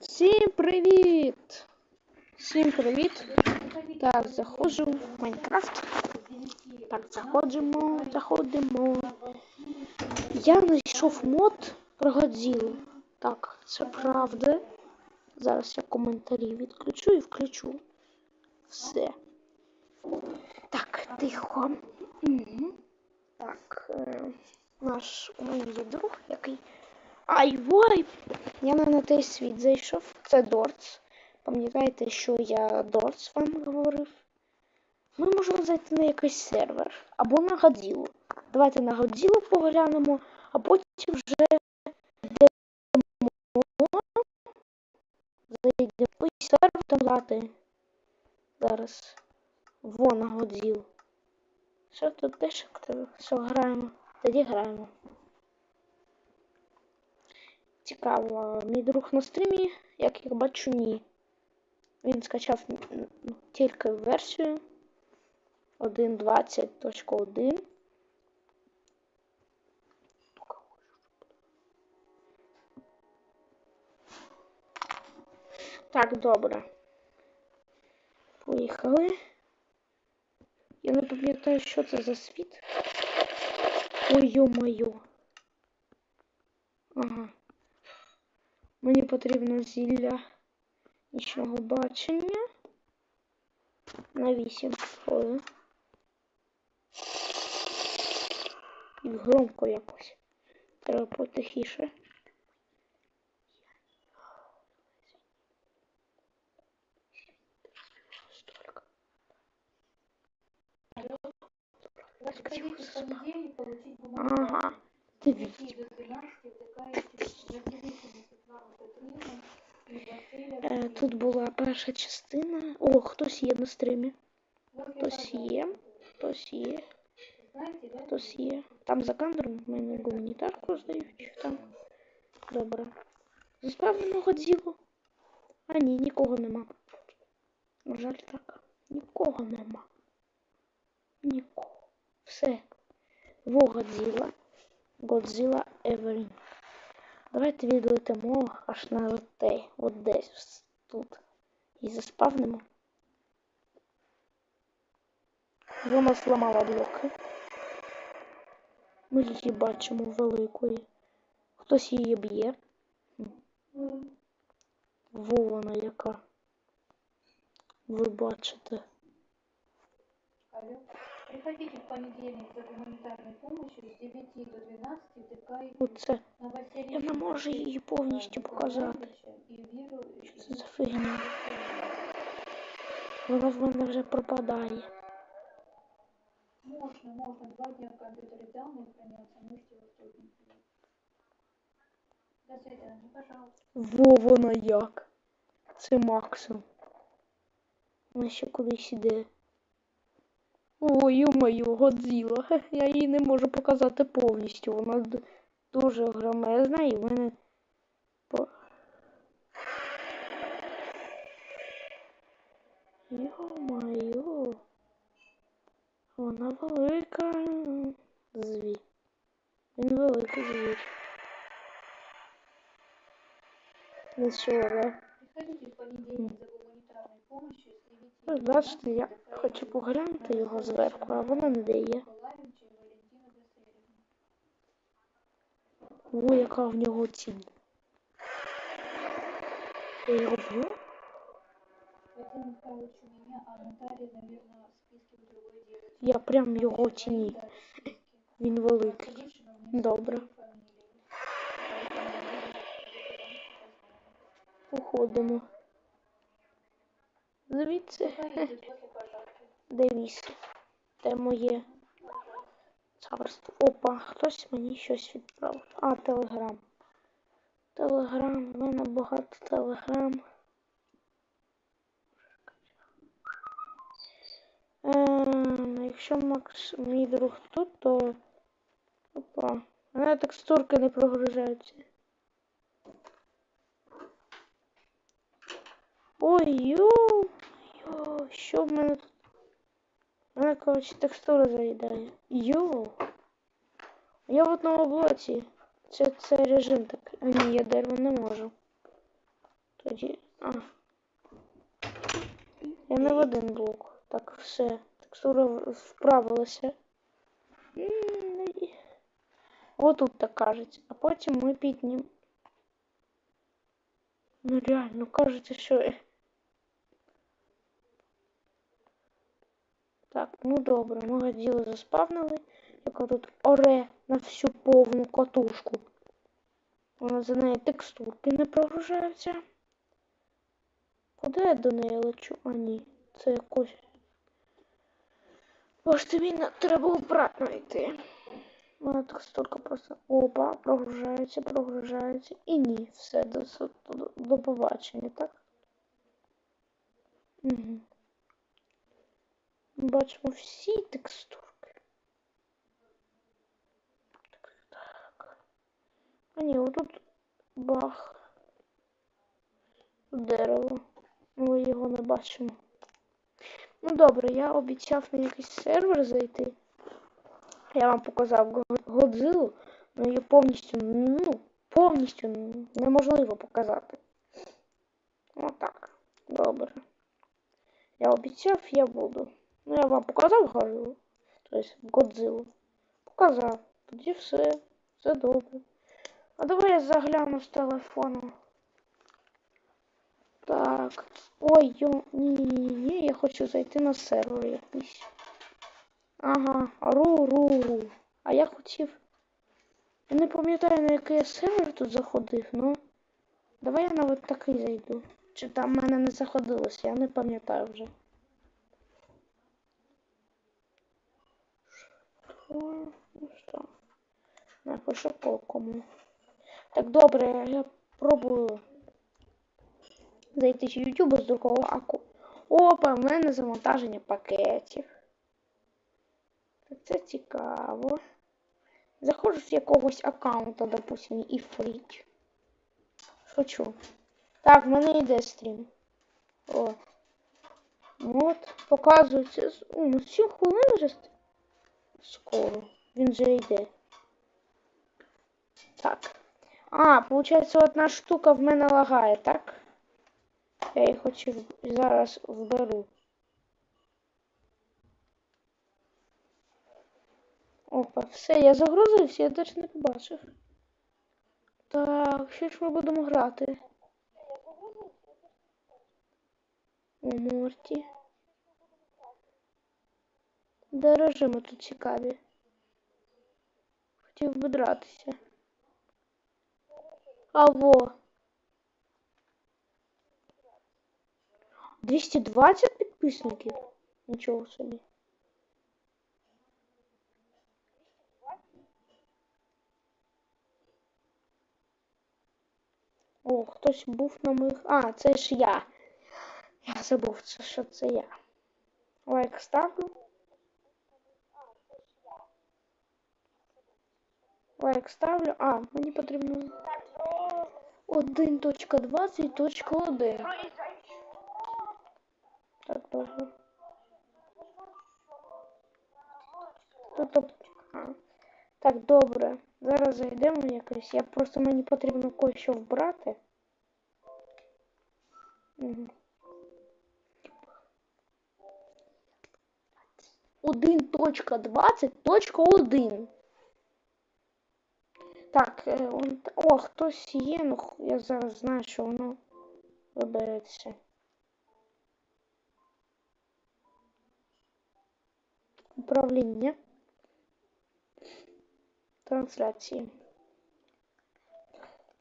Всім привіт! Всім привіт! Так, заходжу в Майнкрафт. Так, заходимо, заходимо. Я знайшов мод про Годзілу. Так, це правда. Зараз я коментарі відключу і включу. Все. Так, тихо. Угу. Так, е, наш у друг, який. Ай, вай! Я на той світ зайшов. Це Дорц. Пам'ятаєте, що я Дорц вам говорив? Ми можемо зайти на якийсь сервер або на Годзілу. Давайте на Годзілу поглянемо, а потім вже йдемо. Зайдемо якийсь сервер там грати. Зараз. Во на Годзілу. Що тут активно? Все, граємо. Тоді граємо. Цікаво, мій друг на стрімі, як я бачу, ні. Він скачав м, тільки версію 1.20.1. Так, добре. Поїхали. Я не пам'ятаю, що це за світ. Ой, ё-моё. Ага. Мені потрібно зілля нічного бачення на 8 хвилин. І громко якось. Треба потихіше. Ага. Дивіться. До 12 втикаєте независимість від вам Петрина і Василя. Е, Тут була перша частина. О, хтось є на я Хтось є. Хтось є. Хтось є. Там за кадром в мене гуманітарку здають. Там. Добре. Заспавнено Годзілу. А ні, нікого нема. На жаль, так. Нікого нема. Нікого. Все. Во Годзіла. Годзіла Еверін. Давайте відлетимо аж на те. От десь тут. І заспавнимо. Вона зламала блоки. Ми її бачимо великою. Хтось її б'є. Во вона яка. Ви бачите. Приходите в понедельник за гуманитарной помощью с 9 до 12 втыкаете Оце. на Василия Я не можу її повністю показати. И Веру Що це за фігня? Вона в мене вже пропадає. Можно, можно. Два дня в компьютере данные хранятся, можете его вступить. До свидания, пожалуйста. Во вона як. Це максимум. Вона ще кудись іде. Ой, ё-моё, Годзіла. Хе, Я її не можу показати повністю. Вона д- дуже громезна і в мене. по- Ё-моё. Вона велика. Звір. Він великий звір. Не чого. Приходите в понедельник за гуманитарной помощью с 9 Ви до бачите, я хочу поглянути його зверху, а воно не дає. О, яка в нього тінь. Я його б'ю? Я прям його тіні. Він великий. Добре. Уходимо. Звідси. Пожарки. Дивіться. Де моє царство. Опа, хтось мені щось відправив. А, телеграм. Телеграм, в мене багато телеграм. Ем, якщо Макс мій друг тут, то. Опа. У мене текстурки не прогружаються. Ой, йо, що в мене тут? Мене, коротше, текстура заїдає. Йо. Я в одному блоці. Це, це режим так. А ні, я дерево не можу. Тоді. А. Я не в один блок. Так, все. Текстура вправилася. Отут так кажеться. А потім ми піднім. Ну реально, кажеться, що. Так, ну добре, ми гаділи заспавнили. Яка тут оре на всю повну катушку. Вона за неї текстурки не прогружаються. Куди я до неї лечу? А ні, це якось. Боже, тобі треба обратно йти. Вона текстурка просто опа, прогружається, прогружається. І ні, все, до, до побачення, так? Угу. Бачимо всі текстурки. Так, так. А ні, отут бах. Дерево. Ми його не бачимо. Ну добре, я обіцяв на якийсь сервер зайти. Я вам показав Го- Годзиллу, але її повністю, ну, повністю неможливо показати. Отак. Добре. Я обіцяв, я буду. Ну, я вам показав Годзиллу. Тобто Годзиллу. Показав. Тоді все. Все добре. А давай я загляну з телефону. Так. Ой, йо, ні, ні, ні, ні, я хочу зайти на сервер якийсь. Ага, ру, ру, ру. А я хотів. Я не пам'ятаю, на який я сервер тут заходив, ну. Давай я на от такий зайду. Чи там в мене не заходилося, я не пам'ятаю вже. Ну що? Напишу по кому. Так, добре, я пробую зайти з YouTube з другого аку. Опа, в мене завантаження пакетів. Це цікаво. Заходжу з якогось аккаунта, допустим, і фріч. Хочу. Так, в мене йде стрім. О. От, показується. ну 7 хвилин вже ст- скоро. Він вже йде. Так. А, получається, одна штука в мене лагає, так? Я її хочу зараз вберу. Опа, все, я загрузився, я навіть не побачив. Так, що ж ми будемо грати? У Морті. Де режими тут цікаві? Хотів би дратися. Аво. 220 підписників? Нічого собі. О, хтось був на моїх. А, це ж я. Я забув, це що це я. Лайк ставлю. Лайк ставлю. А, мені потрібно 1.20.1. Так, а. Так, добре. Зараз зайдемо якось. Я просто мені потрібно кое-що вбрати. Мгм. 1.20.1. Так, е, он, о, хтось є, ну я зараз знаю, що воно вибереться. Управління. Трансляції.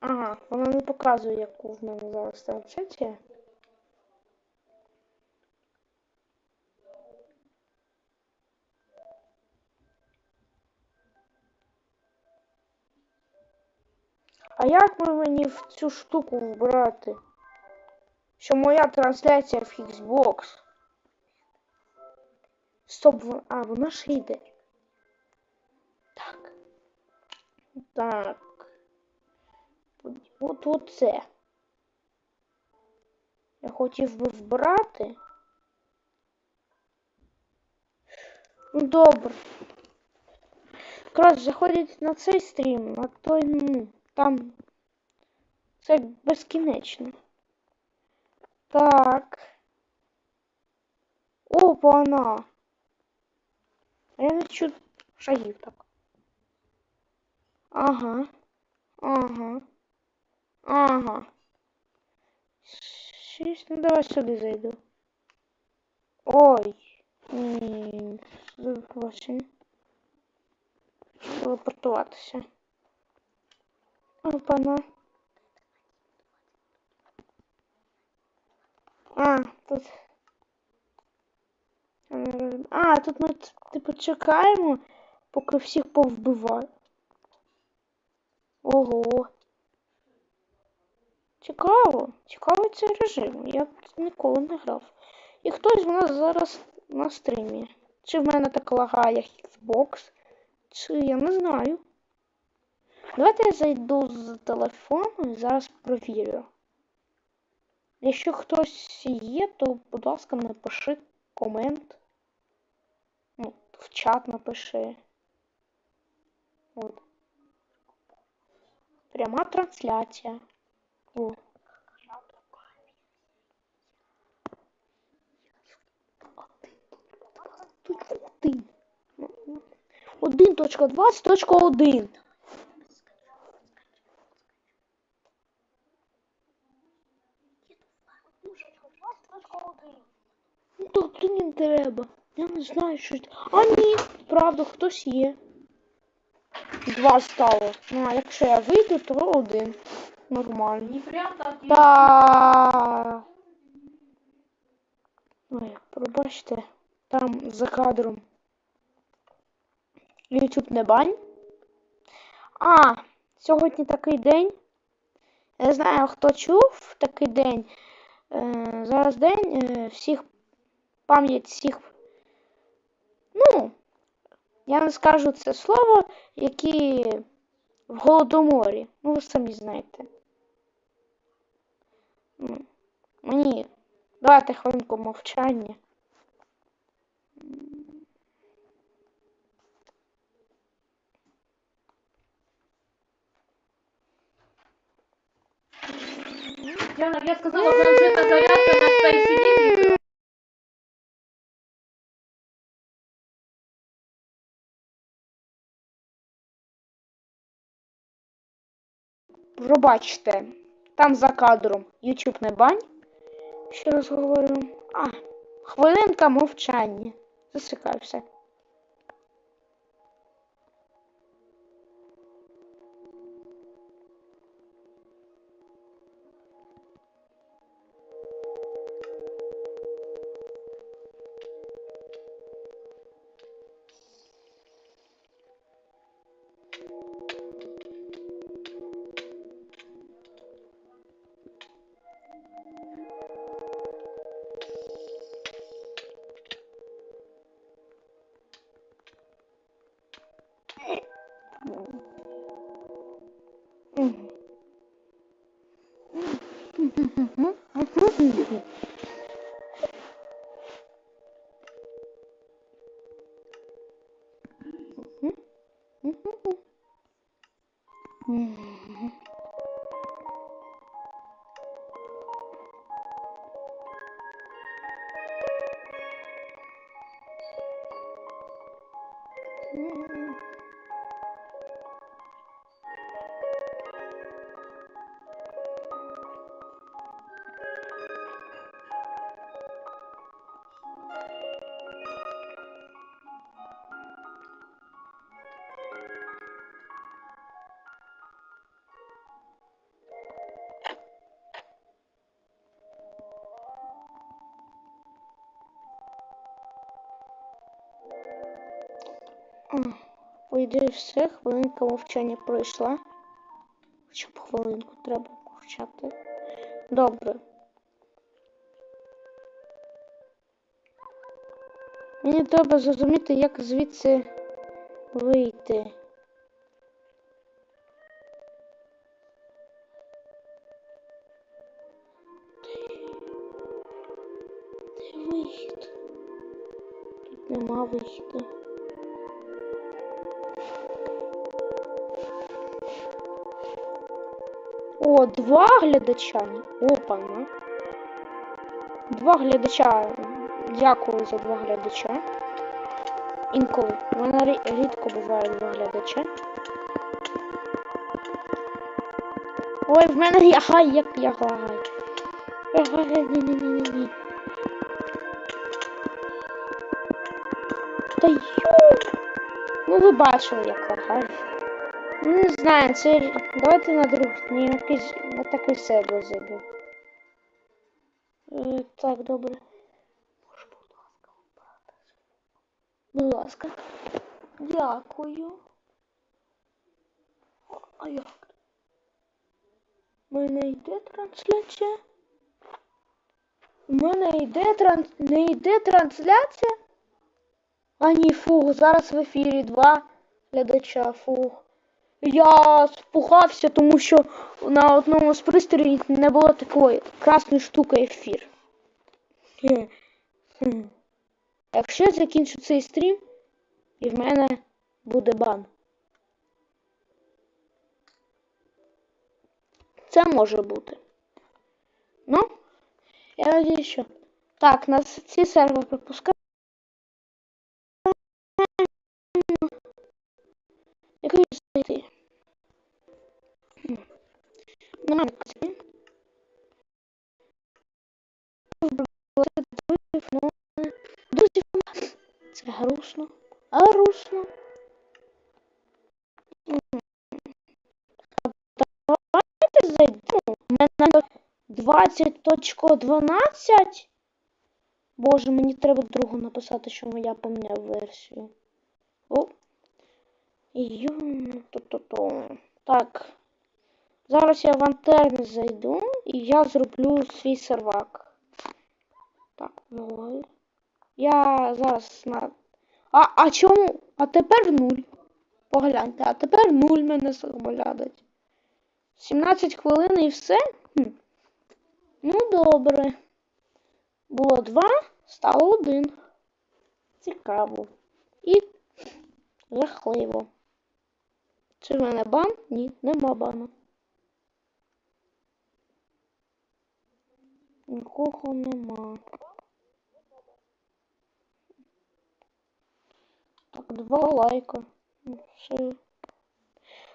Ага, вона не показує, яку в мене зараз трансляція. А як ми мені в цю штуку вбрати? Що моя трансляція в Xbox? Стоп, а, вона ж йде. Так. Так. От оце. Я хотів би вбрати. Ну добре. Якраз заходять на цей стрім, на той, ну, там. Це безкінечно. Так. Опа-на. А Я не чую шагів так. Ага. Ага. Ага. Шість, ну давай сюди зайду. Ой. Ні. Сюди побачення. Телепортуватися. Опа-на. А, тут. А, тут ми типу чекаємо, поки всіх повбивають. Ого. Цікаво. Цікавий цей режим. Я ніколи не грав. І хтось в нас зараз на стрімі. Чи в мене так лагає Xbox, чи я не знаю. Давайте я зайду з телефону і зараз провірю. Якщо хтось є, то, будь ласка, напиши комент. Ну, в чат напиши. От. Пряма трансляція. О. Один точка 20 точка 1. Тут не треба. Я не знаю, що. А ні, правда, хтось є. Два стало. Ну, а якщо я вийду, то один. Нормально. Не прям так. Та. Ой, пробачте, там за кадром. YouTube не бань. А, сьогодні такий день. Я не знаю, хто чув такий день. Е, зараз день е, всіх пам'ять всіх. Ну, я не скажу це слово, які в голодоморі. Ну, ви самі знаєте. Ну, Мені. Давайте хвилинку мовчання. Яна, я сказала, Пробачте, там за кадром YouTube не бань. Ще раз говорю. А, хвилинка мовчання. Засикаю А, Ідеї все, хвилинка мовчання пройшла. Хоча б хвилинку треба мовчати. Добре. Мені треба зрозуміти, як звідси вийти. Де вихід? Тут нема вихіду. О, два глядача. Опа, ну. два глядача. Дякую за два глядача. Інколи. У мене рідко буває два глядача. Ой, в мене я гай, як я гай. Ні-ні-ні-ні-ні. Та ю. Ну ви бачили, як лагає. Ну, не знаю, це. Давайте на друг. Ні, на якийсь на такий сервер зайду. Е, так, добре. Може, будь ласка, обрати. Будь ласка. Дякую. А як? У мене йде трансляція? У мене йде транс... не йде трансляція? А ні, фух, зараз в ефірі два глядача, фух. Я спугався, тому що на одному з пристроїв не було такої красної штуки ефір. Якщо я закінчу цей стрім, і в мене буде бан. Це може бути. Ну, я надію, що. Так, нас ці сервери пропускають. Немає казки. Ну, Друзі, це грустно. Грустно. Давайте зайдемо. У мене 20.12. Боже, мені треба другу написати, що я поміняв версію. О. Ю, то-то-то. Так. Зараз я в антерни зайду і я зроблю свій сервак. Так, ну. Я зараз на. А, а чому? А тепер нуль. Погляньте, а тепер нуль мене заглядать. 17 хвилин і все? Хм. Ну, добре. Було два, стало один. Цікаво. І жахливо. Чи в мене бан? Ні, нема бану. Нікого нема. Так, два лайка. Ну, Все.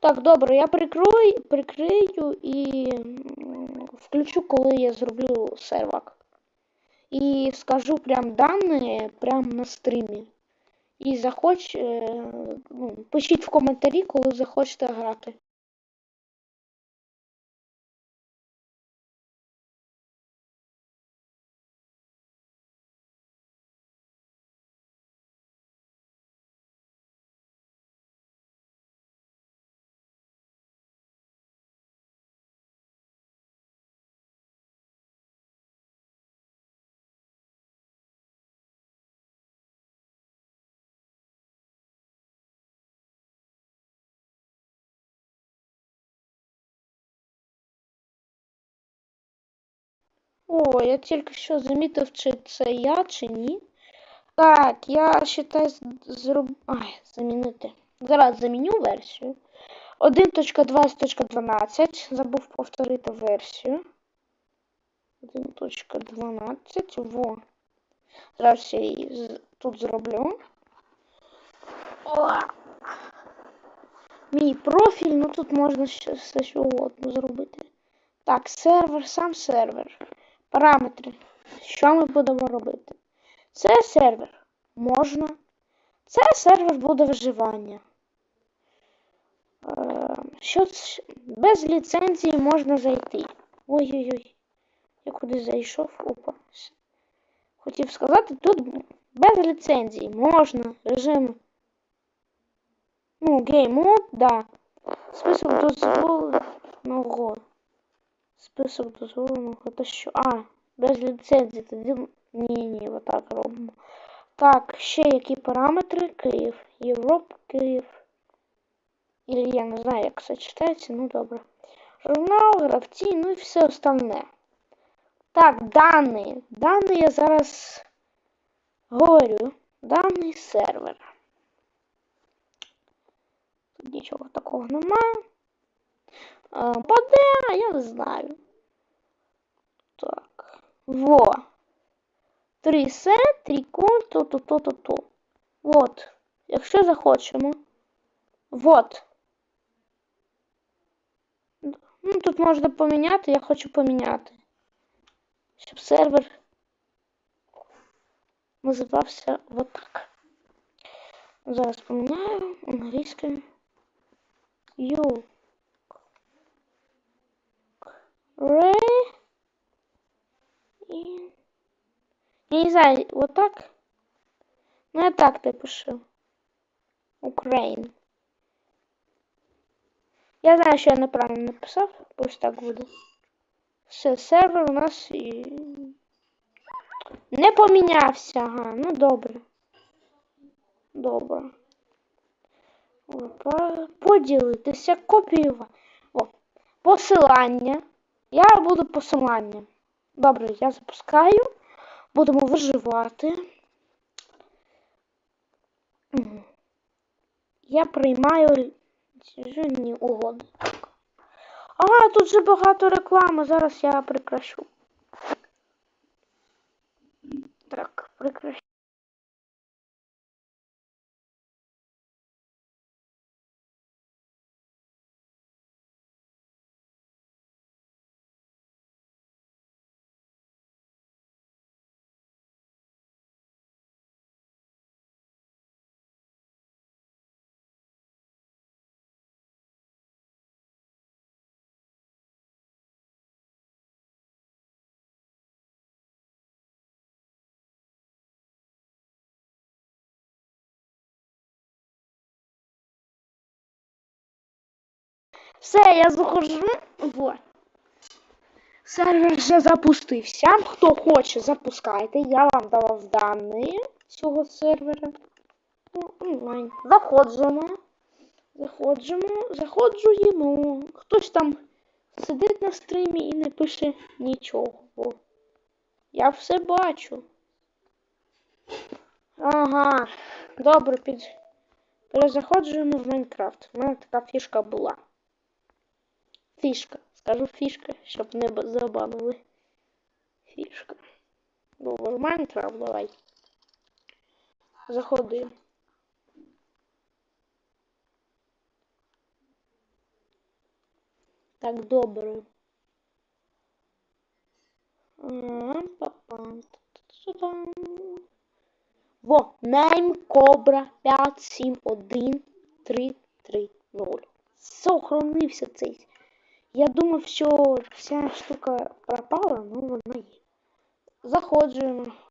Так, добре, я прикрою, прикрию і включу, коли я зроблю сервак. І скажу прям дані прям на стрімі. І захоч, е, ну, пишіть в коментарі, коли захочете грати. О, я тільки що замітив, чи це я, чи ні. Так, я считаю зроб... Ай, замінити. Зараз заміню версію. 1.20.12. Забув повторити версію. 1.12. Во. Зараз я її тут зроблю. О! Мій профіль, ну тут можна все що угодно зробити. Так, сервер, сам сервер. Параметри. Що ми будемо робити? Це сервер можна. Це сервер буде виживання. Е, Що без ліцензії можна зайти. Ой-ой-ой. Я куди зайшов? Опа. Хотів сказати, тут без ліцензії можна. Режим. Ну, гейм мод, да. Список дозволеного. Список дозволеного. Це що? А, без ліцензії. Тоді. Ні, ні, отак робимо. Так, ще які параметри? Київ. Європ, Київ. Или я не знаю, як це читається, ну добре. Журнал, гравці, ну і все остальне. Так, дані. Дані я зараз говорю. Даний сервер. Тут нічого такого немає. Паде, я не знаю. Во. Три се, трикон, то, то, то, то, то. Вот. Якщо захочемо. Вот. Ну, тут можна поміняти, я хочу поміняти. Щоб сервер називався вот так. Зараз поміняю англійською. You. Ре. І... Я не знаю, вот так? Ну, я так напишу. Україн. Я знаю, що я неправильно написав, ось так буде. Все, сервер у нас і... не помінявся. Ага, ну добре. Добре. Поділитися, копіювати. О, посилання. Я буду посиланням. Добре, я запускаю. Будемо виживати. Я приймаю ні угоди. Ага, тут же багато реклами. Зараз я прикрашу. Так, прикрашу. Все, я заходжу. Вот. Сервер вже запустився. Хто хоче, запускайте. Я вам давав дані цього сервера. Ну, онлайн. Заходжимо. Заходжимо, заходжуємо. Хтось там сидить на стрімі і не пише нічого. Я все бачу. Ага. Добре, під... перезаходжуємо в Майнкрафт. У мене така фішка була. Фішка. Скажу фішка, щоб не забанили. Фішка. Добре, Майнкрафт давай. Заходи. Так, добре. Ага, папам. Та-та-та-та. Во, Name Cobra 571330. Сохранився цей. Я думав, що ця штука пропала, ну вона є. Заходжуємо.